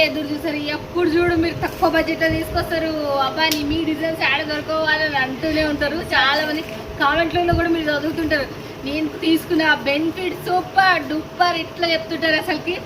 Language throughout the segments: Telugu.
వాళ్ళైతే ఎదురు చూసారు ఎప్పుడు చూడు మీరు తక్కువ బడ్జెట్ తీసుకొస్తారు. అబ్బాయి మీ డిజైన్స్ యాడ్ దొరకవాలని అంటూనే ఉంటారు. చాలా మంది కామెంట్లలో కూడా మీరు చదువుతుంటారు. నేను తీసుకున్న బెనిఫిట్ సూపర్ డూపర్ ఇట్లా చెప్తుంటారు అసలుకి.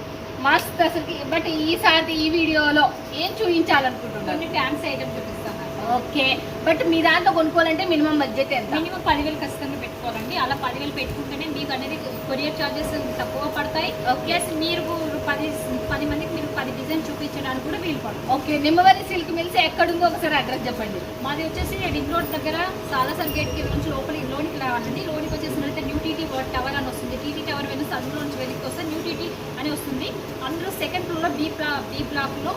మస్త్ అసలుకి. బట్ ఈసారి ఈ వీడియోలో ఏం చూపించాలనుకుంటున్నారు? కొన్ని ఫ్యాన్సీ ఐటమ్ చూపిస్తాను. ఓకే. బట్ మీ దాంట్లో కొనుక్కోవాలంటే మినిమం బడ్జెట్ ఎంత? మినిమం పదివేలు ఖచ్చితంగా పెట్టుకోవాలండి. అలా పదివేలు పెట్టుకుంటేనే మీకు అనేది కొరియర్ చార్జెస్ తక్కువ పడతాయి. ప్లస్ మీరు పది పది మందికి మీరు పది డిజైన్ చూపించడానికి కూడా వీలు ఓకే నిమ్మవల్లి సిల్క్ మిల్స్ ఎక్కడుందో ఒకసారి అడ్రస్ చెప్పండి. మాది వచ్చేసి రింగ్ రోడ్ దగ్గర సాలాసర్ గేట్కి నుంచి లోపలికి లోనికి రావాలండి లోనికి వచ్చేసినట్లయితే న్యూ టీటీ టవర్ అని వస్తుంది. టీటీ టవర్ వెనుక అందులో నుంచి వెనక్కి వస్తే న్యూ టీటీ అని వస్తుంది. అందులో సెకండ్ ఫ్లోర్లో బీ బ్లా బీ బ్లాక్లో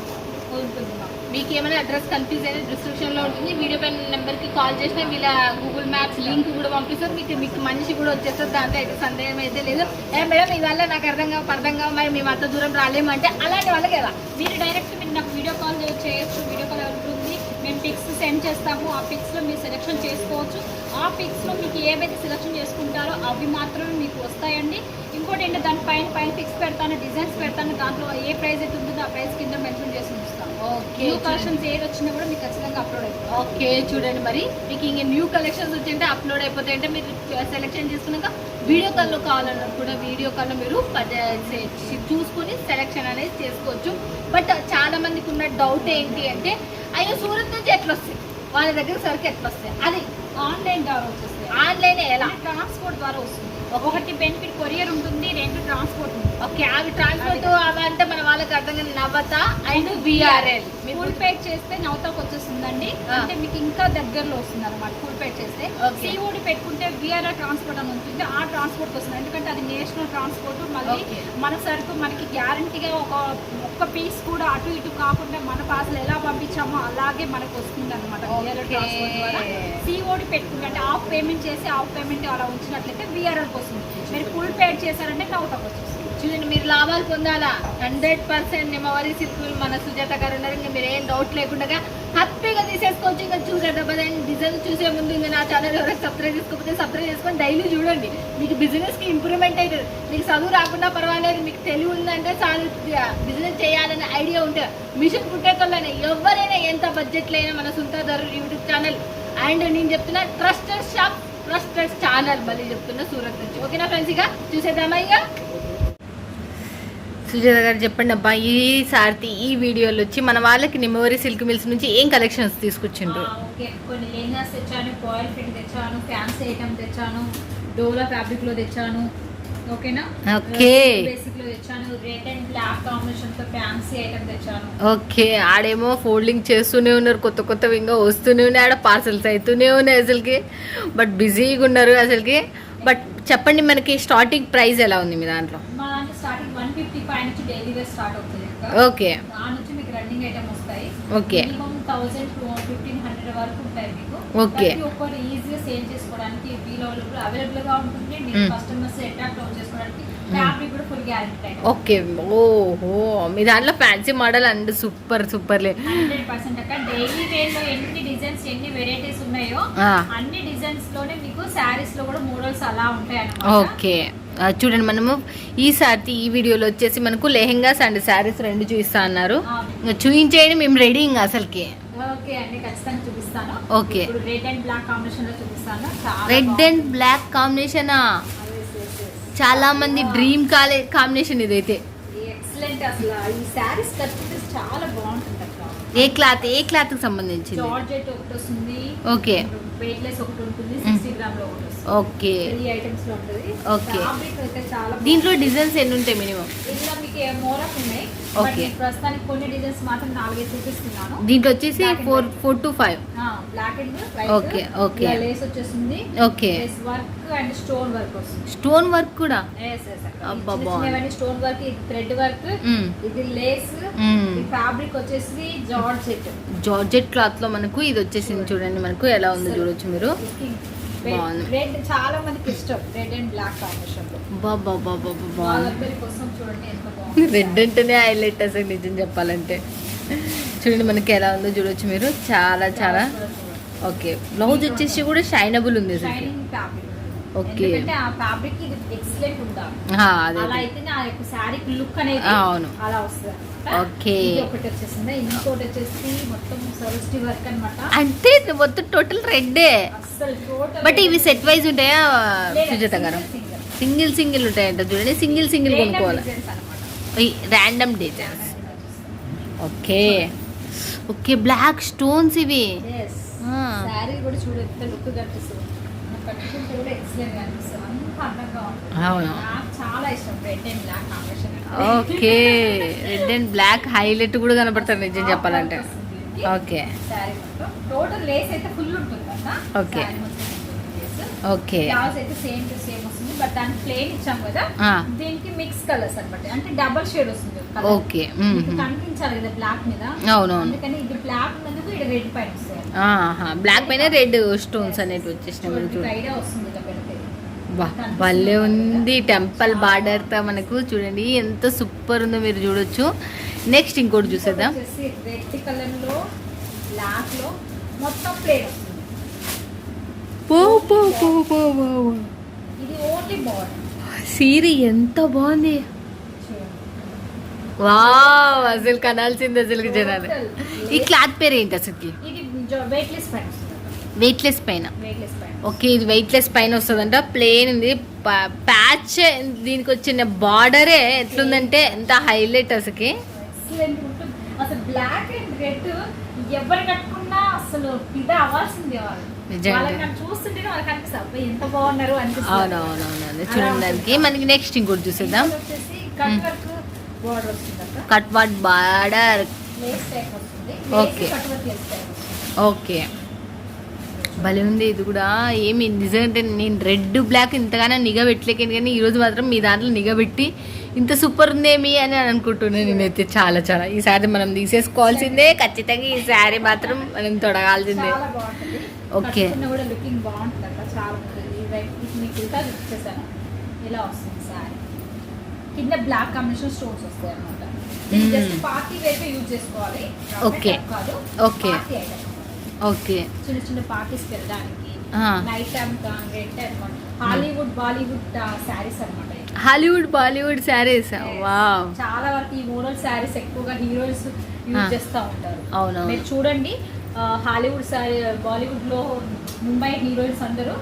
ఉంటుంది మీకు ఏమైనా అడ్రస్ కన్ఫ్యూజ్ అయితే డిస్క్రిప్షన్లో ఉంటుంది. వీడియో పైన నెంబర్కి కాల్ చేసినా వీళ్ళ గూగుల్ మ్యాప్స్ లింక్ కూడా పంపిస్తారు. మీకు మీకు మనిషి కూడా వచ్చేస్తారు దాంట్లో అయితే సందేహం అయితే లేదు. ఏ మేడం మీ వల్ల నాకు అర్థం కావు అర్థం కావు. మరి మేము అంత దూరం రాలేమంటే అలాంటి వాళ్ళకి కదా మీరు డైరెక్ట్ మీరు నాకు వీడియో కాల్ చేయొచ్చు వీడియో కాల్ ఉంటుంది. మేము పిక్స్ సెండ్ చేస్తాము. ఆ పిక్స్లో మీరు సెలెక్షన్ చేసుకోవచ్చు. ఆ పిక్స్లో మీకు ఏవైతే సెలెక్షన్ చేసుకుంటారో అవి మాత్రమే మీకు వస్తాయండి. ఇంకోటి ఏంటంటే దాని పైన పైన పిక్స్ పెడతాను డిజైన్స్ పెడతాను. దాంట్లో ఏ ప్రైస్ అయితే ఉంటుందో ఆ ప్రైస్ కింద మెన్షన్ చేసి న్యూ కలెక్షన్స్ ఏది వచ్చినా కూడా మీకు ఖచ్చితంగా అప్లోడ్ అవుతుంది ఓకే చూడండి మరి. మీకు ఇంక న్యూ కలెక్షన్స్ వచ్చింటే అప్లోడ్ అయిపోతాయంటే మీరు సెలెక్షన్ చేసుకున్నాక వీడియో కాల్లో కావాలన్నా కూడా వీడియో కాల్లో మీరు చూసుకొని సెలెక్షన్ అనేది చేసుకోవచ్చు. బట్ చాలా మందికి ఉన్న డౌట్ ఏంటి అంటే అయ్యో సూరత్ నుంచి ఎట్లా వస్తాయి? వాళ్ళ దగ్గర సరికి ఎట్లా వస్తాయి? అది ఆన్లైన్ ద్వారా వచ్చేస్తాయి. ఆన్లైన్ ఎలా? ట్రాన్స్పోర్ట్ ద్వారా వస్తుంది. ఒకటి బెనిఫిట్ కొరియర్ ఉంటుంది రెండు ట్రాన్స్పోర్ట్ ఉంటుంది ఓకే అవి ట్రాన్స్పోర్ట్ అవంటే మన వాళ్ళకి అర్థం Navata and VRL full paid చేస్తే నౌతాకు వచ్చేస్తుందండి. అంటే మీకు ఇంకా దగ్గరలో వస్తుంది అనమాట ఫుల్ పేడ్ చేస్తే. సిఓడి పెట్టుకుంటే విఆర్ఆర్ ట్రాన్స్పోర్ట్ అని ఉంటుంది ఆ ట్రాన్స్పోర్ట్ వస్తుంది ఎందుకంటే అది నేషనల్ ట్రాన్స్పోర్ట్ మళ్ళీ. మన సరుకు మనకి గ్యారంటీగా ఒక ఒక్క పీస్ కూడా అటు ఇటు కాకుండా మన పార్సల్ ఎలా పంపించామో అలాగే మనకు వస్తుంది అనమాట విఆర్ఆర్ Okay. ట్రాన్స్పోర్ట్ ద్వారా సిఓడి పెట్టుకుంటే అంటే హాఫ్ పేమెంట్ చేసి హాఫ్ పేమెంట్ అలా ఉంచినట్లయితే విఆర్ఆర్కి వస్తుంది మీరు ఫుల్ పేడ్ చేశారంటే నౌతాకు వస్తుంది. చూడండి మీరు లాభాలు పొందాలా? హండ్రెడ్ పర్సెంట్ నిమ్మవరి సిల్కులు మన సుజాత గారు ఉన్నారు. ఇంకా మీరు ఏం డౌట్ లేకుండా హ్యాపీగా తీసేసుకోవచ్చు. ఇంకా చూడండి అబ్బాయి డిజైన్ చూసే ముందు ఇంకా నా ఛానల్ ఎవరైనా సబ్స్క్రైబ్ చేసుకోకపోతే సబ్స్క్రైబ్ చేసుకొని డైలీ చూడండి. మీకు బిజినెస్కి ఇంప్రూవ్మెంట్ అవుతుంది మీకు చదువు రాకుండా పర్వాలేదు. మీకు తెలివి ఉందంటే చాలు. బిజినెస్ చేయాలనే ఐడియా ఉంటే మిషన్ కుట్టేతోళ్ళైనా ఎవరైనా ఎంత బడ్జెట్లో అయినా మన సుంతా ధర యూట్యూబ్ ఛానల్ అండ్ నేను చెప్తున్నా ట్రస్టెడ్ షాప్ ట్రస్టెడ్ ఛానల్ మళ్ళీ చెప్తున్నా సూరత్ నుంచి. ఓకేనా ఫ్రెండ్స్ ఇక చూసేద్దామా ఇక? సుజాత గారు చెప్పండి అబ్బా ఈ సార్తి ఈ వీడియోలో వచ్చి మన వాళ్ళకి నిమ్మవరి సిల్క్ మిల్స్ నుంచి ఏం కలెక్షన్స్ తీసుకొచ్చిండ్రు? కొన్ని లెహంగాస్ తెచ్చాను కాయిల్ ప్రింట్ తెచ్చాను ఫ్యాన్సీ ఐటమ్ తెచ్చాను డోలా ఫ్యాబ్రిక్లో తెచ్చాను. ఓకేనా? ఓకే. ఓకే. ఆడేమో ఫోల్డింగ్ చేస్తూనే ఉన్నారు. కొత్త కొత్తవి ఇంకా వస్తూనే ఉన్నాయి. ఆడ పార్సల్స్ అవుతూనే ఉన్నాయి అసలుకి. బట్ బిజీగా ఉన్నారు అసలుకి. బట్ చెప్పండి మనకి స్టార్టింగ్ ప్రైస్ ఎలా ఉంది మీ దాంట్లో. ఓకే. ఓకే. ఓకే. ప్రతి ఒక్కరు ఈజీగా సేల్ చేసుకోవడానికి వీలవల్ అవైలబుల్గా ఉంటుంది. మీకు మ్మ్. కస్టమర్స్ అట్రాక్ట్ అవుట్ చేసుకోవడానికి ఫ్యాబ్రిక్ కూడా ఫుల్ గ్యారెంటీ ఓకే ఓహో. మీ దాంట్లో ఫ్యాన్సీ మోడల్ అండ్ సూపర్ సూపర్లే హండ్రెడ్ పర్సెంట్ అక్క. డైలీ వేర్లో ఎన్ని డిజైన్స్ ఎన్ని వెరైటీస్ ఉన్నాయో ఆ. అన్ని డిజైన్స్లోనే మీకు శారీస్లో కూడా మోడల్స్ అలా ఉంటాయి అన్నమాట. ఓకే చూడండి మనము ఈ సారి ఈ వీడియోలో వచ్చేసి మనకు లెహెంగాస్ అండ్ శారీస్ రెండు చూపిస్తా అన్నారు. చూపించేయండి మేము రెడీ ఇంకా అసలుకి. ఓకే అండి ఖచ్చితంగా చూపిస్తాను. ఓకే. రెడ్ అండ్ బ్లాక్ కాంబినేషన్లో చూపిస్తాను. చాలా రెడ్ అండ్ బ్లాక్ కాంబినేషనా చాలా మంది డ్రీమ్ కాలే కాంబినేషన్ ఇదైతే. ఎక్సలెంట్ అసలు. ఈ శారీస్ కట్టుకుంటే చాలా బాగుంటుంది అక్క. ఏ క్లాత్ ఏ క్లాత్కి సంబంధించింది? జార్జెట్ ఒకటి వస్తుంది. ఓకే. వెయిట్లెస్ ఒకటి ఉంటుంది. సిక్స్టీ గ్రామ్లో ఒకటి ఓకే. ఓకే. దీంట్లో డిజైన్స్ ఎన్ని ఉంటాయి మినిమం చూపిస్తున్నాను. దీంట్లో వచ్చేసి four. Four to five okay work and stone work వస్తుంది. స్టోన్ వర్క్ కూడా? Stone work thread work. ఇది లేస్ ఫ్యాబ్రిక్ వచ్చేసి జార్జ్ సెట్ జార్జెట్ క్లాత్లో మనకు ఇది వచ్చేసింది చూడండి మనకు ఎలా ఉందో చూడొచ్చు మీరు. రెడ్ చాలా మందికి ఇష్టం. Red and black combination red అంటేనే హైలైట్ అసలు నిజం చెప్పాలంటే. చూడండి మనకి ఎలా ఉందో చూడొచ్చు మీరు. చాలా చాలా. ఓకే బ్లౌజ్ వచ్చేసి కూడా షైనబుల్ ఉంది ఆ, అవును. అలా వస్తుంది Okay. ఇది ఒకటి వచ్చేసింది. ఇంకోటి వచ్చేసి మొత్తం సరస్టి వర్క్ అన్నమాట. అంటే మొత్తం టోటల్ రెడ్డే బట్ ఇవి సెట్ వైజ్ ఉంటాయా సుజాత గారు? సింగిల్ సింగిల్ ఉంటాయంట చూడండి. సింగిల్ సింగిల్ కొనుక్కోవాలి? Random designs okay. Okay black stones ఇవి. అవును? చాలా ఇష్టం. Red and black combination okay. Red and black highlight కూడా కనపడతారు నిజం చెప్పాలంటే. ఓకే. టోటల్ లేస్ అయితే ఫుల్ ఉంటుంది. ఓకే. అయితే సేమ్ టు సేమ్ వస్తుంది. బట్ దానికి ప్లేన్ ఇచ్చాం కదా ఆ. దీనికి మిక్స్ కలర్స్ అన్నమాట. అంటే డబల్ షేడ్ వస్తుంది colour. ఓకే. కనిపించాలి కదా బ్లాక్ మీద. అవునవును. అందుకని ఇది బ్లాక్ ఉన్నందుకు ఇక్కడ రెడ్ పైన వస్తాయి ఆహా. బ్లాక్ పైన రెడ్ స్టోన్స్ అనేవి వచ్చేసినాయి ఐడియా వస్తుంది భలే ఉంది. టెంపుల్ బార్డర్తో మనకు చూడండి ఎంత సూపర్ ఉందో మీరు చూడొచ్చు. నెక్స్ట్ ఇంకోటి చూసేద్దాం. పో పో పో పో సీరీ ఎంత బాగుంది. వావ్ అసలు కనాల్సింది అసలు జనాలు. ఈ క్లాత్ పేరు ఏంటి అసలుకి? ఇది వెయిట్లెస్ పైన వస్తుంది వెయిట్లెస్ పైన. ఓకే ఇది వెయిట్లెస్ పైన వస్తుందంట. ప్లేన్ ఉంది. ప్యాచ్ దీనికి వచ్చిన బార్డరే ఎట్లుందంటే ఎంత హైలైట్ అసలుకి. అసలు బ్లాక్ అండ్ రెడ్ ఎవరు కట్టుకున్నా అసలు ఇది అవ్వాల్సిందే వాళ్ళు. నిజంగా. వాళ్ళని నన్ను చూస్తుంటేనే వాళ్ళకి అనిపిస్తుంది అబ్బాయి ఎంత బాగున్నారు అనిపిస్తుంది. అవునవునవును చూడడానికి మనకి నెక్స్ట్ ఇంకోటి చూసేద్దాం. ఇది కట్ వాట్ బార్డర్ వస్తుంది ఓకే భలే ఉంది ఇది కూడా. ఏమి నిజంగా నేను రెడ్ బ్లాక్ ఇంతగానో నిఘా పెట్టలేకాను కానీ ఈరోజు మాత్రం మీ దాంట్లో నిఘా పెట్టి ఇంత సూపర్ ఉందేమి అని అనుకుంటున్నాను నేనైతే చాలా చాలా. ఈ శారీ మనం తీసేసుకోవాల్సిందే ఖచ్చితంగా ఈ శారీ మాత్రం మనం తొడగాల్సిందే. సారీ కింద బ్లాక్ కాంబినేషన్ స్టోన్స్ వస్తాయి అనమాట Hmm. Just okay. చిన్న చిన్న పార్టీస్కి వెళ్ళడానికి. Night time red time Hollywood Bollywood saris అనమాట హాలీవుడ్ బాలీవుడ్ శారీస్ వావ్ చాలా వరకు ఈ మోడల్ శారీస్ ఎక్కువగా హీరోయిన్స్. యూజ్ చేస్తూ ఉంటారు. అవునవును. మీరు చూడండి హాలీవుడ్ శారీ బాలీవుడ్లో ముంబై హీరోయిన్స్ అందరూ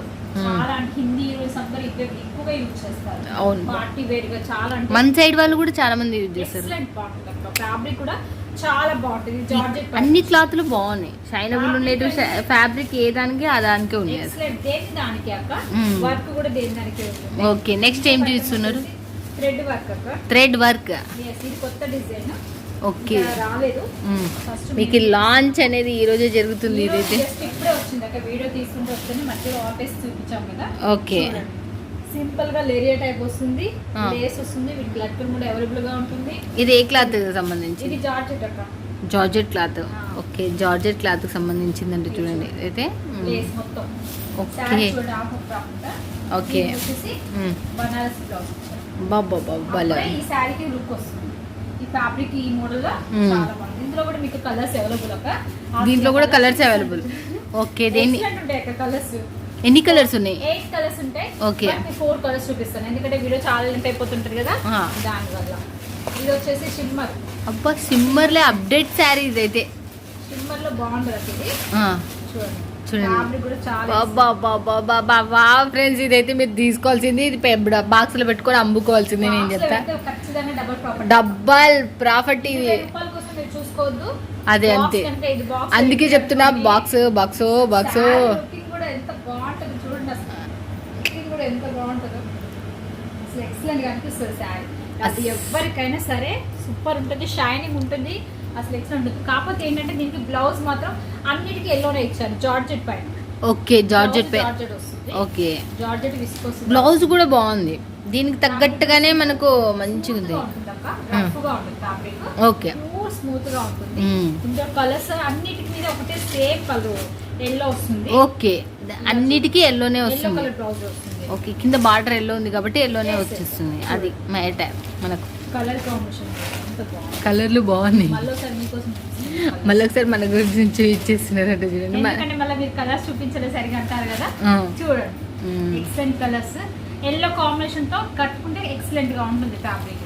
చాలా అంటే హిందీ హీరోయిన్స్ అందరూ ఇవే ఎక్కువగా యూజ్ చేస్తారు. అవును. పార్టీ వేర్గా చాలా అంటే మన సైడ్ వాళ్ళు కూడా చాలా మంది యూజ్ చేస్తారు. ఫ్యాబ్రిక్ కూడా చాలా బాగుంటుంది. జార్జెట్ అన్ని క్లాత్లు బాగున్నాయి. షైనబుల్ ఉండేవి ఫ్యాబ్రిక్ ఏ దానికి ఆ దానికే ఉన్నాయి. దానికి అక్క. వర్క్ కూడా దేని దానికే ఓకే నెక్స్ట్ ఏం చూస్తున్నారు? థ్రెడ్ వర్క్ అక్క. Thread work. ఇది కొత్త డిజైన్. ఓకే. రాలేదు. మీకు లాంచ్ అనేది ఈ రోజే జరుగుతుంది ఇదైతే. ఇప్పుడే వచ్చింది అక్క. వీడియో తీసుకుంటూ వస్తుంది మధ్యలో ఆపేసి చూపించాం కదా. ఓకే. సింపుల్గా లేరియా టైప్ వస్తుంది. లేస్ వస్తుంది వీటి బ్లడ్ కూడా అవైలబుల్గా ఉంటుంది. ఇది ఏ క్లాత్ సంబంధించి ఇది జార్జెట్ అక్క. Georgette cloth. Okay georgette cloth సంబంధించిందండి చూడండి. మ్మ్. లేస్ మొత్తం. ఓకే. ఓకే. బాబా బాబా ఈ శారీకి లుక్ వస్తుంది. ఈ ఫ్యాబ్రిక్ ఈ మోడల్లో ఇందులో కూడా మీకు కలర్స్ అవైలబుల్ అక్క. దీంట్లో కూడా కలర్స్ అవైలబుల్ ఓకే అక్క కలర్స్ ఎన్ని కలర్స్ ఉన్నాయి? ఎయిట్ కలర్స్ ఉంటాయి. Okay. ఫోర్ కలర్స్ చూపిస్తాను. ఎందుకంటే వీడియో చాలా లెంత్ అయిపోతుంటది కదా? ఆ. దాని వల్ల. ఇది వచ్చేసి షిమ్మర్ అబ్బా సిమ్మర్లే అప్డేట్ శారీ ఇదైతే. షిమ్మర్లో బాగుంటుంది ఇది. చూడండి. ఫ్రెండ్స్ ఇదైతే మీరు తీసుకోవాల్సింది. ఇది బాక్స్లో పెట్టుకొని అమ్ముకోవాల్సింది నేను చెప్తా. డబ్బల్ ప్రాఫిట్ ఇది. అదే అంతే. అందుకే చెప్తున్నా. బాక్స్ బాక్స్ బాక్స్ ఎంత బాగుంటుంది చూడండి అసలు లుకింగ్ కూడా ఎంత బాగుంటుందో. అసలు ఎక్సలెంట్గా అనిపిస్తుంది శారీ. అది ఎవరికైనా సరే సూపర్ ఉంటుంది షైనింగ్ ఉంటుంది అసలు ఎక్సలెంట్ ఉంటుంది. కాకపోతే ఏంటంటే దీనికి బ్లౌజ్ మాత్రం అన్నిటికీ ఎల్లోనే ఇచ్చారు జార్జెట్ పైన ఓకే జార్జెట్ పే జార్జెట్ వస్తుంది. ఓకే. జార్జెట్ విస్కోస్ బ్లౌజ్ కూడా బాగుంది. దీనికి తగ్గట్టుగానే మనకు మంచిగా ఉంది ఓకే. స్మూత్గా ఉంటుంది. మ్మ్. ఇందులో కలర్స్ అన్నిటికి మీద ఒకటే సేమ్ కలర్ ఎల్లో వస్తుంది. ఓకే. అన్నిటికీ ఎల్లోనే ఎల్లో వస్తుంది. కలర్ బ్లౌజ్ వస్తుంది. ఓకే కింద బార్డర్ ఎల్లో ఉంది కాబట్టి ఎల్లోనే వచ్చేస్తుంది. అది మైట మనకు. కలర్ కాంబినేషన్ కలర్లు బాగున్నాయి. మళ్ళీ ఒకసారి మన గురించి ఇచ్చేస్తున్నారంట చూడండి. మళ్ళీ మీరు కలర్స్ చూపించలే సరిగా అంటారు కదా. చూడండి. ఎక్సలెంట్ కలర్స్ ఎల్లో కాంబినేషన్తో కట్టుకుంటే ఎక్సలెంట్గా ఉంటుంది fabric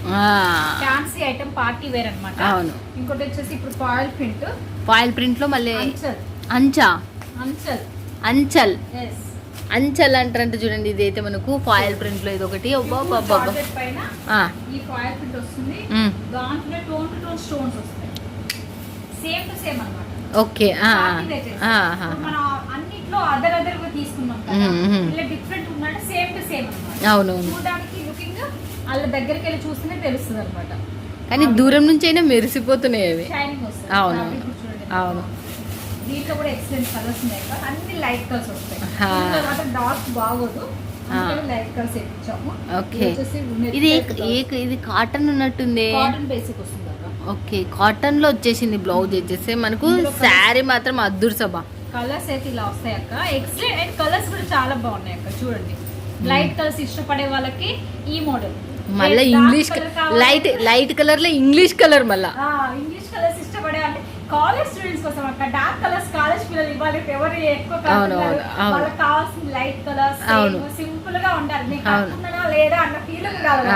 fancy item party wear అన్నమాట. అవును. ఇంకోటి వచ్చేసి ఇప్పుడు పాయిల్ ప్రింట్ ఫాయిల్ ప్రింట్లో మళ్ళీ అంచల్ అంచా అంచల్ అంచల్ ఎస్ అంచల్ అంటారంట చూడండి ఇదైతే మనకు ఫాయిల్ ప్రింట్లో ఇది ఒకటి ఓకే అవునవును. దగ్గరికి వెళ్ళి చూస్తేనే తెలుస్తుంది అనమాట కానీ దూరం నుంచి అయినా మెరిసిపోతున్నాయి అవి. వస్తుంది. అవును. Fabric కూడా చూడండి. అవును. దీంట్లో కూడా ఎక్సలెంట్ కలర్స్ ఉన్నాయి కదా అన్ని లైట్ కలర్స్ వస్తాయి. డార్క్ బాగోదు. ఆ. లైట్ కలర్స్ వేయించాము ఓకే. ఇది ఏ ఇది కాటన్ ఉన్నట్టుంది. కాటన్ బేసిక్ వస్తుంది అక్క ఓకే కాటన్లో వచ్చేసింది బ్లౌజ్ వచ్చేసి మనకు శారీ మాత్రం అద్దురు సభ. కలర్స్ అయితే ఇలా వస్తాయి అక్క. ఎక్సలెంట్ అండ్ కలర్స్ కూడా చాలా బాగున్నాయి అక్క. చూడండి. లైట్ కలర్స్ ఇష్టపడే వాళ్ళకి ఈ మోడల్ మళ్ళీ ఇంగ్లీష్ లైట్ లైట్ కలర్లో ఇంగ్లీష్ కలర్ మళ్ళా. ఇంగ్లీష్ కలర్స్ కాలేజ్ స్టూడెంట్స్ కోసం అక్క డార్క్ కలర్స్ కాలేజ్ పిల్లలు ఇవ్వాలి. ఎవరు ఎక్కువ. వాళ్ళకి కావాల్సిన లైట్ కలర్స్. సింపుల్గా ఉండాలి. లేదా అన్న ఫీలింగ్ కావాలి.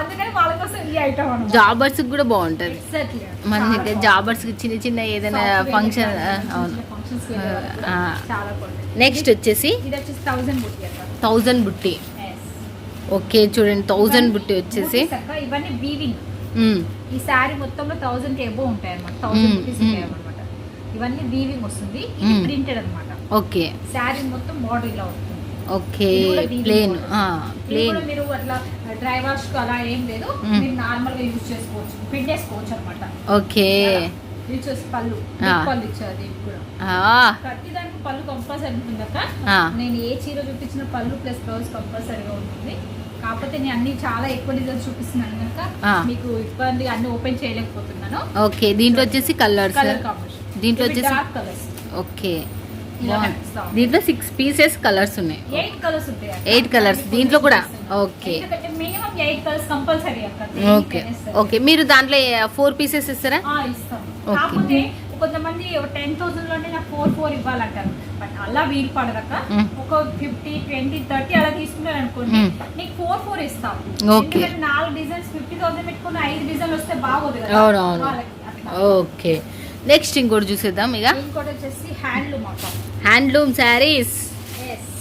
అందుకని వాళ్ళ కోసం ఈ ఐటమ్ జాబర్స్ కూడా బాగుంటది. ఎగ్జాక్ట్లీ మనకి జాబర్స్ చిన్న చిన్న ఏదైనా ఫంక్షన్ అవును. నెక్స్ట్ వచ్చేసి థౌజండ్ బుట్టి. ఓకే చూడండి థౌజండ్ బుట్టి వచ్చేసి ఇవన్నీ వీవింగ్. ఈ శారీ మొత్తంలో థౌసండ్కి ఎబో ఉంటాయి అనమాట థౌసండ్ రూపీస్ అనమాట ఇవన్నీ వీవింగ్ వస్తుంది. ఇది. ప్రింటెడ్ అన్నమాట. ఓకే శారీ మొత్తం బార్డర్ ఇలా వస్తుంది. ఓకే ప్లేన్ ప్లేన్ మీరు అట్లా డ్రై వాష్ అలా ఏం లేదు. మ్మ్. మీరు నార్మల్గా యూజ్ చేసుకోవచ్చు. పిండేసుకోవచ్చు అనమాట ఓకే వచ్చేసి పళ్ళు. Big పళ్ళు ఇచ్చారు కూడా. ఆ, ప్రతి దానికి పళ్ళు కంపల్సరీ ఉంటుంది అక్క. ఆ. నేను ఏ చీర చూపించిన పళ్ళు ప్లస్ బ్లౌజ్ కంపల్సరీగా ఉంటుంది. కాకపోతే నేను అన్ని చాలా ఎక్కువ డిజైన్స్ చూపిస్తున్నాను కనుక. మీకు ఇబ్బంది అన్ని ఓపెన్ చేయలేకపోతున్నాను. ఓకే దీంట్లో వచ్చేసి కలర్స్ దీంట్లో వచ్చేసి- డార్క్ కలర్స్ ఓకే. దీంట్లో సిక్స్ పీసెస్ కలర్స్ ఉన్నాయి. ఎయిట్ కలర్స్ ఉంటాయి దీంట్లో కూడా? ఎయిట్ కలర్స్ కంపల్సరీ అక్క. ఓకే సరే. ఓకే మీరు దాంట్లో ఫోర్ పీసెస్ ఇస్తారా. కాకపోతే కొంతమంది టెన్ థౌసండ్లోనే నాకు ఫోర్ ఫోర్ ఇవ్వాలంటారు. బట్ అలా వీలు పడదక్క. Mm. ఒక ఫిఫ్టీ ట్వంటీ థర్టీ అలా తీసుకున్నారు అనుకోండి. నీకు ఫోర్ ఫోర్ ఇస్తాం. ఎందుకంటే నాలుగు డిజైన్స్ ఫిఫ్టీ థౌసండ్ పెట్టుకుని ఐదు డిజైన్లు వస్తే బాగోదు కదా. ఓకే. నెక్స్ట్ ఇంకోటి చూసేద్దాం ఇక. ఇంకోటి వచ్చేసి హ్యాండ్లూమ్ హ్యాండ్లూమ్ శారీస్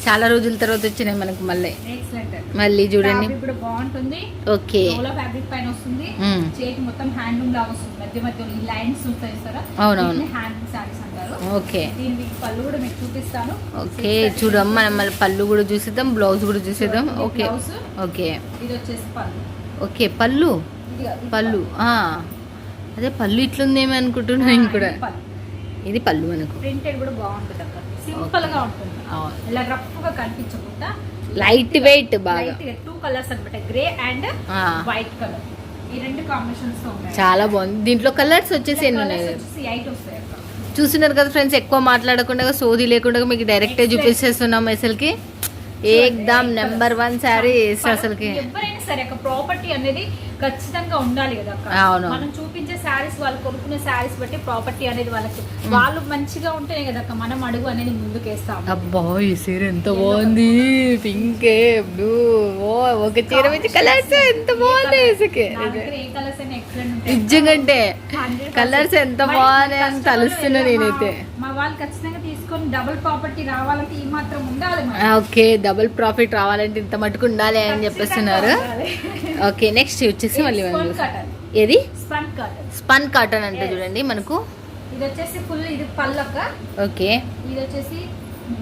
చాలా రోజుల తర్వాత వచ్చినాయి మనకు మళ్ళీ. మళ్ళీ చూడండి. బాగుంటుంది. ఓకే. డోలో ఫ్యాబ్రిక్ పైన వస్తుంది. చేతి మొత్తం హ్యాండ్లూమ్ లాగా వస్తుంది. మధ్య మధ్యలో ఈ లైన్స్ ఉంటాయి సార్ అవునవును. హ్యాండ్లూమ్ శారీస్ అంటారు. ఓకే. దీని మీకు పళ్ళు కూడా మీకు చూపిస్తాను. ఓకే. చూడమ్మ మనం మళ్ళీ పళ్ళు కూడా చూసేద్దాం బ్లౌజ్ కూడా చూసేద్దాం. ఓకే. ఓకే. ఇది వచ్చేసి పళ్ళు. ఓకే పళ్ళు. పళ్ళు. అదే పళ్ళు ఇట్లుందేమో అనుకుంటున్నా నేను కూడా. ఇది పళ్ళు. మనకు. ప్రింటెడ్ కూడా బాగుంటుంది అక్కడ. సింపుల్గా ఉంటుంది. ఇలా రఫ్గా కనిపించకుండా లైట్ వెయిట్ బాగా. టూ కలర్స్ అన్నమాట. Grey and. వైట్ కలర్ ఈ రెండు కాంబినేషన్స్తో ఉన్నాయి. చాలా బాగుంది. దీంట్లో కలర్స్ వచ్చేసి ఎన్ని ఉన్నాయి? ఎయిట్ వస్తాయి చూస్తున్నారు కదా ఫ్రెండ్స్ ఎక్కువ మాట్లాడకుండా సోది లేకుండా మీకు డైరెక్టే. చూపించేస్తున్నాం అసలుకి. ఏకదమ్ నెంబర్ వన్ శారీ అసలుకి. ఎవరైనా సరే అక్క ప్రాపర్టీ అనేది ఖచ్చితంగా ఉండాలి కదా అక్క. మనం చూపించే శారీస్ వాళ్ళు కొనుక్కునే శారీస్ బట్టి ప్రాపర్టీ అనేది వాళ్ళకి. వాళ్ళు మంచిగా ఉంటేనే కదా అక్క మనం అడుగు అనేది ముందుకేస్తాం అబ్బా ఈ చీర ఎంత బాగుంది. Pink blue. ఓ ఒక చీర మంచి కలర్స్ ఎంత బాగుంది ఇసుకే నా దగ్గర ఏ కలర్స్ అయినా ఎక్సలెంట్ ఉంటాయి. నిజంగంటే 100% కలర్స్ ఎంత మరి బాగున్నాయి అని customer తలుస్తున్నా నేనైతే. మా వాళ్ళు ఖచ్చితంగా తీసుకొని డబుల్ ప్రాపర్టీ రావాలంటే ఈ మాత్రం ఉండాలి మరి. ఓకే డబుల్ ప్రాఫిట్ రావాలంటే ఇంత మటుకు ఉండాలి అని చెప్పేస్తున్నారు. ఓకే నెక్స్ట్ వచ్చేసి మళ్ళీ ఏది స్పన్ కాటన్ స్పన్ కాటన్ అంటే. చూడండి మనకు ఇది వచ్చేసి ఫుల్ ఇది పల్లక ఓకే ఇది వచ్చేసి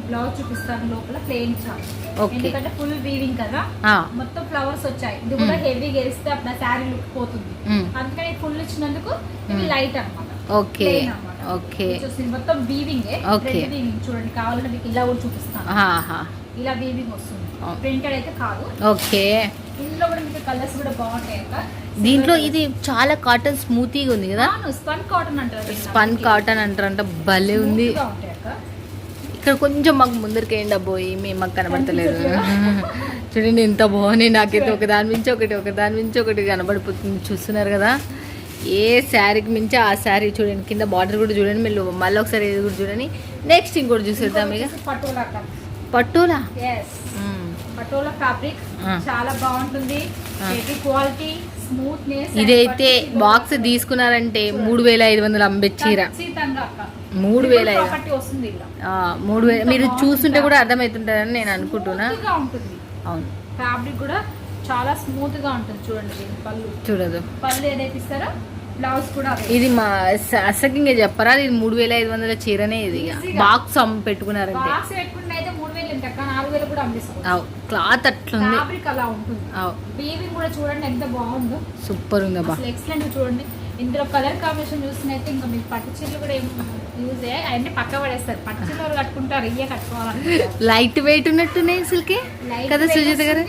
బ్లౌజ్ చూపిస్తాను లోపల ప్లెయిన్ చాలు Okay. ఎందుకంటే ఫుల్ వీవింగ్ కదా మొత్తం ఫ్లవర్స్ వచ్చాయి ఇది కూడా. హెవీ గెలిస్తే అప్పుడు శారీ లుక్ పోతుంది మ్మ్. అందుకని ఫుల్ ఇచ్చినందుకు మ్మ్. లైట్ అన్నమాట ఓకే Plain అన్నమాట. ఓకే మొత్తం వీవింగ్. వీవింగ్ చూడండి కావాలంటే మీకు ఇలా కూడా చూపిస్తాను. ఇలా వీవింగ్ వస్తుంది. ప్రింటెడ్ అయితే కాదు. ఓకే ఇందులో కూడా మీకు కలర్స్ కూడా బాగుంటాయి దీంట్లో ఇది చాలా కాటన్ స్మూతీగా ఉంది కదా? స్పన్ కాటన్ అంటారు. స్పన్ కాటన్ అంటారంట భలే ఉంది. ఇక్కడ కొంచెం మాకు ముందరికి ఏంటి అబ్బోయి మేము మాకు కనబడతలేదు. చూడండి ఎంత బాగున్నాయి. నాకైతే ఒక దాని మించి ఒకటి ఒక దాని మించి ఒకటి కనబడిపోతుంది. చూస్తున్నారు కదా? ఏ శారీకి మించి ఆ శారీ చూడండి కింద బార్డర్ కూడా చూడండి మళ్ళీ మళ్ళీ ఒకసారి ఇది కూడా చూడండి. నెక్స్ట్ ఇంకోటి చూసేద్దాం ఇక. పట్టులా. పటోలా ఫ్యాబ్రిక్ ఆ. చాలా బాగుంటుంది. ఆ. క్వాలిటీ స్మూత్నెస్ ఇదైతే బాక్స్ తీసుకున్నారంటే మూడు వేల ఐదు వందలు అంబే చీర ఖచ్చితంగా అక్క. మూడు వేల మూడు వేల మీరు చూస్తుంటే కూడా అర్థమవుతుంటారని నేను అనుకుంటున్నా. అవును. ఫ్యాబ్రిక్ కూడా చాలా స్మూత్గా ఉంటుంది. చూడండి పళ్ళు. చూడదు. పళ్ళు ఏదైతే ఇస్తారో బ్లౌజ్ కూడా. ఇది మా స- అసహ్యంగా చెప్పరా ఇది మూడు వేల ఐదు వందల చీరనే ఇది. ఇక. బాక్స్ అమ్మి పెట్టుకున్నారంటే. బాక్స్ పెట్టుకుంటే అయితే మూడు వేలు ఎంత అక్క నాలుగు వేలు కూడా అమ్మిస్తాం అవు క్లాత్ అట్లుంది. ఫ్యాబ్రిక్ అలా ఉంటుంది. అవు. వీవింగ్ కూడా చూడండి ఎంత బాగుందో. సూపర్ ఉంది అసలు ఎక్సలెంట్ చూడండి. ఇందులో కలర్ కాంబినేషన్ చూస్తున్నైతే ఇంకా మీకు పట్టు చీరలు కూడా యూజ్ అయ్యాయి అవన్నీ పక్క పడేస్తారు. పట్టు చీరలు కట్టుకుంటారు ఇయ్యే కట్టుకోవాలనుకుంటారు. లైట్ వెయిట్ ఉన్నట్టున్నాయి Light కదా సుజిత గారు?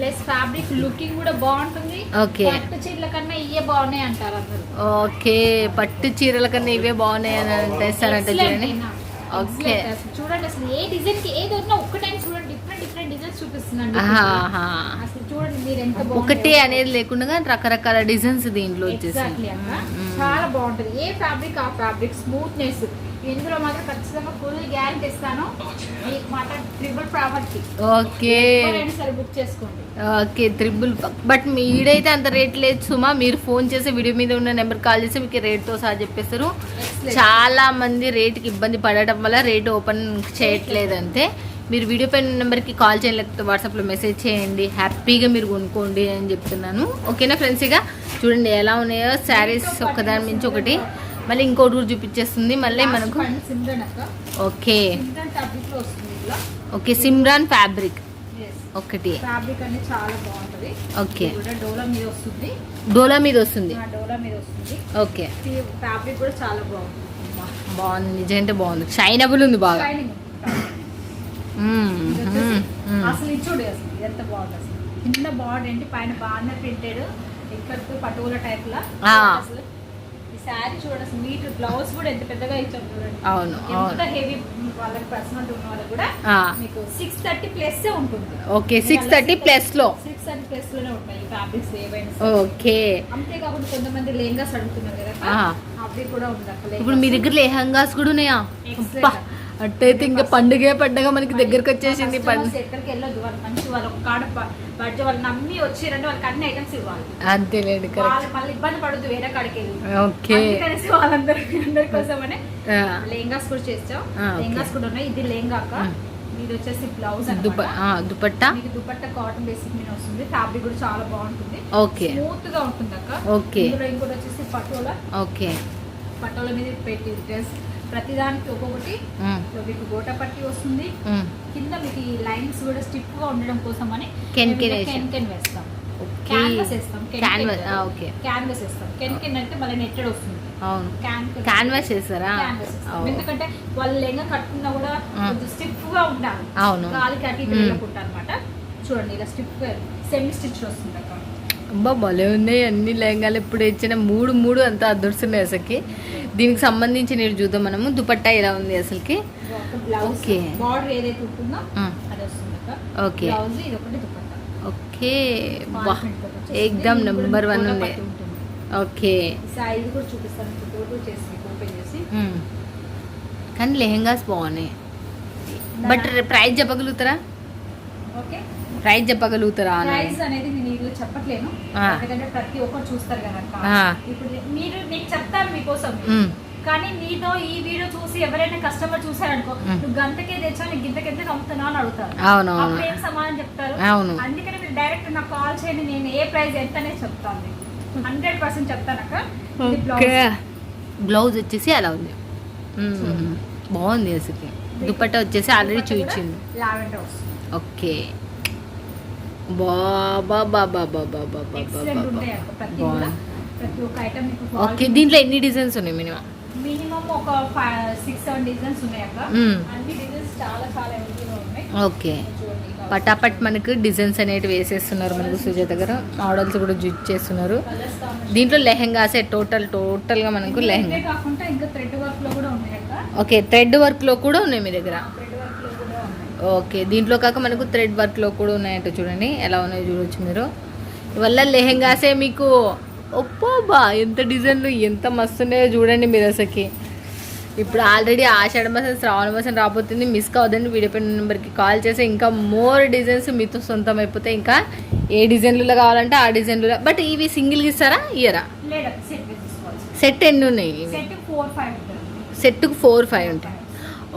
ప్లస్ ఫ్యాబ్రిక్ లుకింగ్ కూడా బాగుంటుంది. ఓకే. పట్టు చీరల కన్నా ఇయ్యే బాగున్నాయి అంటారు అందరు. ఓకే. పట్టు చీరల కన్నా ఇవే బాగున్నాయి అని తెస్తారంట చూడండి. ఓకే. చూడండి అసలు ఏ డిజైన్కి ఏది ఒక్క టైం చూడండి. డిఫరెంట్ డిఫరెంట్ డిజైన్స్ చూపిస్తున్నాను. అసలు చూడండి మీరు ఎంత ఒకటే అనేది లేకుండా రకరకాల డిజైన్స్ దీంట్లో వచ్చేసి. చాలా బాగుంటుంది. ఏ ఫ్యాబ్రిక్ ఆ ఫ్యాబ్రిక్ స్మూత్నెస్ ఇందులో మాత్రం ఖచ్చితంగా ఫుల్ గ్యారంటీ ఇస్తాను. మీకు మాత్రం ట్రిపుల్ ప్రాపర్టీ ఓకే సరే బుక్ చేసుకోండి. ఓకే త్రిబుల్ బట్ మీడైతే అంత రేట్ లేదు సుమా. మీరు ఫోన్ చేసి వీడియో మీద ఉన్న నెంబర్ కాల్ చేసి మీకు రేట్తో సహా చెప్పేస్తారు. చాలా మంది రేట్కి ఇబ్బంది పడటం వల్ల రేట్ ఓపెన్ చేయట్లేదు అంతే. మీరు వీడియో పైన నెంబర్కి కాల్ చేయండి లేకపోతే వాట్సాప్లో మెసేజ్ చేయండి. హ్యాపీగా మీరు కొనుక్కోండి అని చెప్తున్నాను. ఓకేనా ఫ్రెండ్స్ ఇక చూడండి ఎలా ఉన్నాయో. శారీస్ ఒకదాని మించి ఒకటి. మళ్ళీ ఇంకోటి కూడా చూపించేస్తుంది. మళ్ళీ మనకు ఓకే. ఓకే సిమ్రాన్ ఫ్యాబ్రిక్ ఒకటి. ఫ్యాబ్రిక్ అనేది చాలా బాగుంటది. ఓకే. డోలా మీద వస్తుంది. డోలా మీద వస్తుంది. డోలా మీద వస్తుంది. ఓకే. ఫ్యాబ్రిక్ కూడా చాలా బాగుంటుంది బాగుంది. నిజంటే బాగుంది. షైనబుల్ ఉంది బాగా. అసలు చూడు ఎంత బాగుంది అసలు. కింద బార్డర్ ఏంటి? పైన బాగానే ప్రింటెడ్ ఇక్కడ పటోలా టైప్ లా. శారీ చూడండి మీటర్ బ్లౌజ్ కూడా ఎంత పెద్దగా ఇచ్చాం చూడండి. అవును ఎంత హెవీ వాళ్ళకి పర్సనల్ ఉన్న వాళ్ళకి కూడా మీకు సిక్స్ థర్టీ ప్లస్ ఉంటుంది. ఓకే సిక్స్ థర్టీ ప్లస్లో. సిక్స్ థర్టీ ప్లస్లోనే ఉంటాయి ఫ్యాబ్రిక్స్ ఏవైనా. ఓకే. అంతేకాకుండా కొంతమంది లెహంగాస్ అడుగుతున్నారు కదా. అవి కూడా ఉంది ఇప్పుడు మీ దగ్గర లెహంగాస్ కూడా ఉన్నాయా? అట్టయితే ఇంకా పండుగే పండుగ మనకి దగ్గరకు వచ్చేసింది పండుగ Customers ఎక్కడికి వెళ్ళొద్దు వాళ్ళు మంచి వాళ్ళు ఒక కాడ బడ్జెట్ వాళ్ళు నమ్మి వచ్చిరంటే వాళ్ళకి అన్ని ఐటమ్స్ ఇవ్వాలి. అంతేలేండి కరెక్ట్ వాళ్ళు మళ్ళీ ఇబ్బంది పడద్దు వేరే కాడికి వెళ్ళి. ఓకే. అందుకనేసి వాళ్ళందరూ అందరి కోసమనే లెహంగాస్ కూడా చేస్తాం. లెహంగాస్ కూడా ఉన్నాయి. ఇది వచ్చేసి బ్లౌజ్ దుపట్టా? మీకు దుపట్టా కాటన్ బేసిక్ మీద వస్తుంది. ఫ్యాబ్రిక్ కూడా చాలా బాగుంటుంది. ఓకే. స్మూత్గా ఉంటుంది అక్క. ఓకే. ఇంకోటి వచ్చేసి పటోలా. ఓకే. పటోలా మీద పెట్టి డ్రెస్ ప్రతిదానికి ఒక్కొక్కటి మీకు గోట పట్టి వస్తుంది. కింద మీకు ఈ లైన్స్ కూడా స్టిఫ్గా ఉండడం కోసం అని కెన్ కెన్ వేసాం. కెన్ కెన్ వేస్తాం. క్యాన్వాస్ వేస్తాం. క్యాన్వాస్ వేస్తాం. కెన్ కెన్ అంటే మళ్ళీ నెట్టెడ్ వస్తుంది. అవును. క్యాన్ క్యాన్వాస్ చేస్తారా. ఎందుకంటే వాళ్ళు లెంగ కట్టుకున్నా కూడా. కొంచెం స్టిఫ్గా ఉండాలి. అవును. గాలికి అటు ఇటు. వెళ్ళకుండా అనమాట చూడండి ఇలా స్టిఫ్గా సెమీ స్టిచ్ వస్తుంది. అబ్బా భలే ఉన్నాయి అన్ని లెహంగాలు. ఇప్పుడు ఇచ్చిన మూడు మూడు అంతా అదృస్తున్నాయి అసలుకి. దీనికి సంబంధించి నేను చూద్దాం మనము. దుపట్టా ఎలా ఉంది అసలుకి? ఓకే. ఓకే. ఓకే. ఇది కూడా నెంబర్ వన్ ఉంది. ఓకే. కానీ లెహంగాస్ బాగున్నాయి. బట్ ప్రైస్ చెప్పగలుగుతారా? ప్రైస్ చెప్పగలుగుతారా అనేది ఇది చెప్పట్లేను. ఎందుకంటే ప్రతి ఒక్కరు చూస్తారు కదా. ఇప్పుడు మీరు నేను చెప్తాను మీకోసం. కానీ నీతో ఈ వీడియో చూసి ఎవరైనా కస్టమర్ చూసారనుకో. నువ్వు గంటకే తెచ్చా నీకు గింతకెందుకు అమ్ముతున్నావు అని అడుగుతారు. అప్పుడు ఏం సమాధానం చెప్తారు. అందుకని మీరు డైరెక్ట్ నాకు కాల్ చేయండి నేను ఏ ప్రైస్ ఎంతనే చెప్తాను. హండ్రెడ్ పర్సెంట్ చెప్తానక్క బ్లౌజ్. వచ్చేసి అలా ఉంది. బాగుంది అసలుకి. దుపట్టా వచ్చేసి ఆల్రెడీ చూపించింది. ఓకే. బాబా ప్రతి ఒక్క ఐటమ్ ఓకే దీంట్లో ఎన్ని డిజైన్స్ ఉన్నాయి మినిమం మినిమం ఒక సిక్స్ సెవెన్ డిజైన్స్ ఉన్నాయి అక్క. మ్మ్. అన్ని డిజైన్స్ చాలా చాలా ఉన్నాయి. ఓకే. పటాపట్ మనకు డిజైన్స్ అనేటివి వేసేస్తున్నారు మనకు సుజాత గారు. మోడల్స్ కూడా జుట్ చేస్తున్నారు. దీంట్లో లెహెంగాసే టోటల్ టోటల్గా మనకు లెహెంగా. ఇవే కాకుండా ఇంకా థ్రెడ్ వర్క్లో కూడా ఉన్నాయి అక్క. ఓకే థ్రెడ్ వర్క్లో కూడా ఉన్నాయి మీ దగ్గర థ్రెడ్ వర్క్లో కూడా ఉన్నాయి ఓకే దీంట్లో కాక మనకు థ్రెడ్ వర్క్లో కూడా ఉన్నాయంట చూడండి ఎలా ఉన్నాయో చూడొచ్చు మీరు. ఇవల్ల లెహెంగాసే మీకు ఒప్పో బా ఎంత డిజైన్లు ఎంత మస్తు ఉన్నాయో చూడండి మీరు అసలుకి. ఇప్పుడు ఆల్రెడీ ఆషాఢ మాసం శ్రావణ మాసం రాబోతుంది మిస్ కావద్దండి వీడియో పైన నెంబర్కి కాల్ చేస్తే ఇంకా మోర్ డిజైన్స్ మీతో సొంతం అయిపోతాయి ఇంకా ఏ డిజైన్లలో కావాలంటే ఆ డిజైన్లలో. బట్ ఇవి సింగిల్గా ఇస్తారా ఇయరా సెట్ ఎన్ని ఉన్నాయి సెట్కు ఫోర్ ఫైవ్ ఉంటాయి.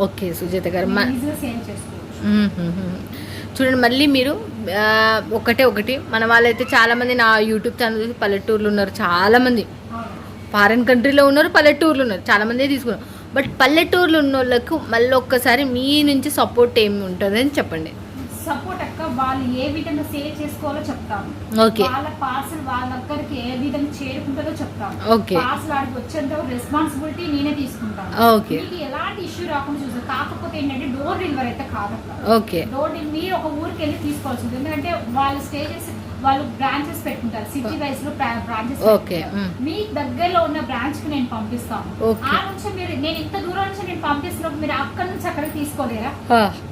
ఓకే సుజాత గారు చూడండి మళ్ళీ మీరు ఒకటే ఒకటి. మన వాళ్ళైతే చాలామంది నా యూట్యూబ్ ఛానల్ చూసి పల్లెటూర్లు ఉన్నారు చాలామంది. ఫారిన్ కంట్రీలో ఉన్నారు పల్లెటూర్లు ఉన్నారు చాలామంది తీసుకున్నారు. బట్ పల్లెటూర్లు ఉన్న వాళ్ళకు మళ్ళీ ఒక్కసారి మీ నుంచి సపోర్ట్ ఏమి ఉంటుందని చెప్పండి. సపోర్ట్ వాళ్ళు ఏ విధంగా సేవ్ చేసుకోవాలో చెప్తాము. ఓకే. వాళ్ళ పార్సల్ వాళ్ళ దగ్గరికి ఏ విధంగా చేరుకుంటుందో చెప్తాము. ఓకే. పార్సల్ ఆడికి వచ్చేంత రెస్పాన్సిబిలిటీ నేనే తీసుకుంటాను. మీకు ఎలాంటి ఇష్యూ రాకుండా చూసాను కాకపోతే ఏంటంటే డోర్ డెలివరీ అయితే ఓకే. డోర్ డెలివరీ మీరు ఒక ఊరికి వెళ్ళి తీసుకోవాల్సి ఉంటుంది. ఎందుకంటే వాళ్ళు స్టేజెస్ వాళ్ళు బ్రాంచెస్ పెట్టుకుంటారు. సిటీ వైస్లో బ్రాంచెస్ ఓకే. మీ దగ్గరలో ఉన్న బ్రాంచ్కి నేను పంపిస్తాను. ఆ నుంచి మీరు నేను ఇంత దూరం నుంచి నేను పంపిస్తున్నప్పుడు మీరు అక్కడ నుంచి అక్కడికి తీసుకోలేరా?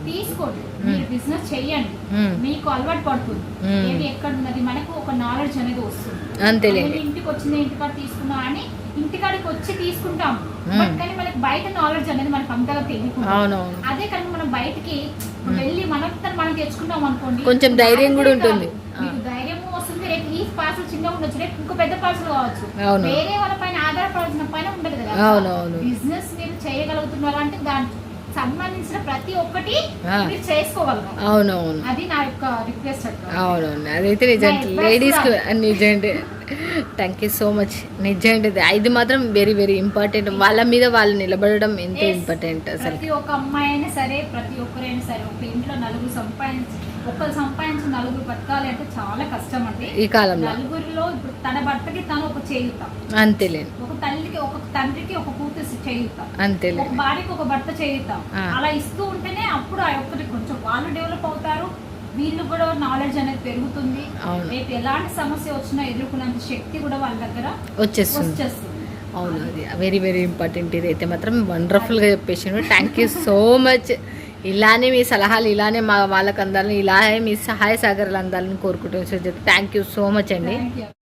తీసుకోండి. మీరు బిజినెస్ చెయ్యండి. మ్మ్. మీకు అలవాటు పడుతుంది. ఏది ఎక్కడ ఉన్నది మనకు ఒక నాలెడ్జ్ అనేది వస్తుంది. ఇంటికి వచ్చింది ఇంటికాడ తీసుకున్నా అని ఇంటికాడికి వచ్చి తీసుకుంటాం. బట్ కానీ మనకి బయట నాలెడ్జ్ అనేది మనకు అంతగా అవునవును. అదే కానీ మనం బయటికి వెళ్ళి మనం మనం తెచ్చుకుంటాం అనుకోండి కొంచెం ధైర్యం కూడా ఉంటుంది. ధైర్యం వస్తుంది రేపు ఈ పార్సల్ చిన్నగా ఉండొచ్చు రేపు ఇంకో పెద్ద పార్సల్ కావచ్చు. వేరే వాళ్ళ పైన ఆధారపడాల్సిన పైన ఉండదు కదా. బిజినెస్ మీరు చేయగలుగుతున్నారు అంటే దానికి సంబంధించిన ప్రతి ఒక్కటి. మీరు అవునవును. అది నా యొక్క రిక్వెస్ట్ అవునవును. అదైతే నిజం. Right, లేడీస్కి నిజం థ్యాంక్ యూ సో మచ్ నిజం ఇది. మాత్రం వెరీ వెరీ ఇంపార్టెంట్ వాళ్ళ మీద వాళ్ళు నిలబడడం ఎంతో. ఇంపార్టెంట్ అసలు. ప్రతి ఒక్క అమ్మాయి అయినా సరే ప్రతి ఒక్కరైనా సరే ఒక ఇంట్లో నలుగురు సంపాదించి ఒకరు సంపాదించి నలుగురు బతకాలి అంటే చాలా కష్టం అండి. ఈ కాలంలో. నలుగురిలో ఇప్పుడు తన భర్తకి తను ఒక చేయుత. అంతేలేండి ఒక తల్లికి ఒక తండ్రికి ఒక కూతురు చేయుత. ఒక అంతేలేండి భార్యకి ఒక భర్త చేయుత. అలా ఇస్తూ ఉంటేనే అప్పుడు ఆ ఒక్కటి కొంచెం వాళ్ళు డెవలప్ అవుతారు. వీళ్ళు కూడా నాలెడ్జ్ అనేది పెరుగుతుంది. రేపు ఎలాంటి సమస్య వచ్చినా ఎదుర్కొనేంత శక్తి కూడా వాళ్ళ దగ్గర వచ్చేస్తుంది. అవును అది వెరీ వెరీ ఇంపార్టెంట్ ఇదైతే మాత్రం వండర్ఫుల్గా చెప్పేసాను థ్యాంక్ యూ సో మచ్ ఇలానే మీ సలహాలు ఇలానే మా వాళ్ళకి అందాలని ఇలానే మీ సహాయ సహకారాలు అందాలని కోరుకుంటున్నాను థ్యాంక్ యూ సో మచ్ అండి.